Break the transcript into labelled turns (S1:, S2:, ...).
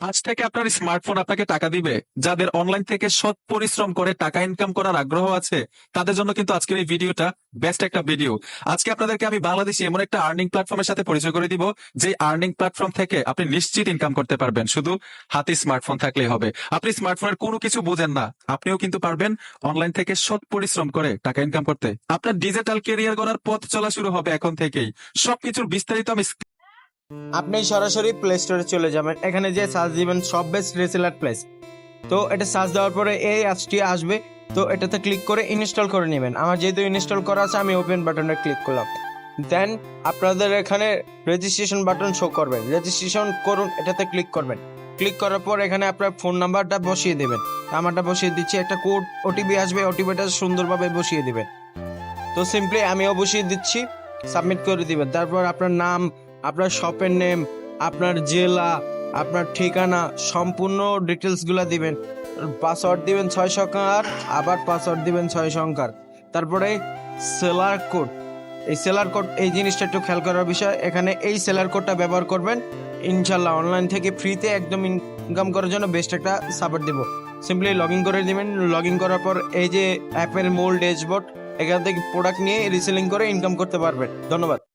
S1: আজ থেকে আপনার স্মার্টফোন আপনাকে টাকা দিবে। যাদের অনলাইন থেকে সৎ পরিশ্রম করে টাকা ইনকাম করার আগ্রহ আছে, তাদের জন্য কিন্তু আজকের এই ভিডিওটা বেস্ট একটা ভিডিও আজকে আপনাদেরকে আমি বাংলাদেশে এমন একটা আর্নিং প্ল্যাটফর্মের সাথে পরিচয় করে দিব যে আর্নিং প্ল্যাটফর্ম থেকে আপনি নিশ্চিত ইনকাম করতে পারবেন। শুধু হাতে স্মার্টফোন থাকলেই হবে। আপনি স্মার্টফোনের কোনো কিছু বোঝেন না, আপনিও কিন্তু পারবেন অনলাইন থেকে সৎ পরিশ্রম করে টাকা ইনকাম করতে। আপনার ডিজিটাল কেরিয়ার গড়ার পথ চলা শুরু হবে এখন থেকেই। সবকিছুর বিস্তারিত আমি
S2: আপনি সরাসরি প্লে স্টোরে চলে যাবেন। এখানে যে সার্চ দিবেন, সব বেস্ট রিসেলার প্লেস তো এটা সার্চ দেওয়ার পরে এই অ্যাপসটি আসবে। তো এটাতে ক্লিক করে ইনস্টল করে নেবেন। আমার যেহেতু ইনস্টল করা আছে, আমি ওপেন বাটনে ক্লিক করলাম। দেন আপনাদের এখানে রেজিস্ট্রেশন বাটন শো করবেন রেজিস্ট্রেশন করুন, এটাতে ক্লিক করবেন। ক্লিক করার পর এখানে আপনার ফোন নাম্বারটা বসিয়ে দেবেন। আমারটা বসিয়ে দিচ্ছি। একটা কোড ওটিপি আসবে। ওটিপিটা সুন্দরভাবে বসিয়ে দেবেন। তো সিম্পলি আমিও বসিয়ে দিচ্ছি। সাবমিট করে দিবেন। তারপর আপনার নাম আপনার শপের নেম আপনার জেলা, আপনার ঠিকানা, সম্পূর্ণ ডিটেলসগুলো দিবেন। পাসওয়ার্ড দিবেন ছয় সংখ্যার, আবার পাসওয়ার্ড দিবেন ছয় সংখ্যার। তারপরে সেলার কোড এই সেলার কোড এই জিনিসটা একটু খেয়াল করার বিষয়, এখানে এই সেলার কোডটা ব্যবহার করবেন। ইনশাল্লাহ অনলাইন থেকে ফ্রিতে একদম ইনকাম করার জন্য বেস্ট একটা সাপোর্ট দিব। সিম্পলি লগ ইন করে দিবেন লগ ইন করার পর এই যে অ্যাপের মূল ড্যাশবোর্ড এখান থেকে প্রোডাক্ট নিয়ে রিসেলিং করে ইনকাম করতে পারবেন। ধন্যবাদ।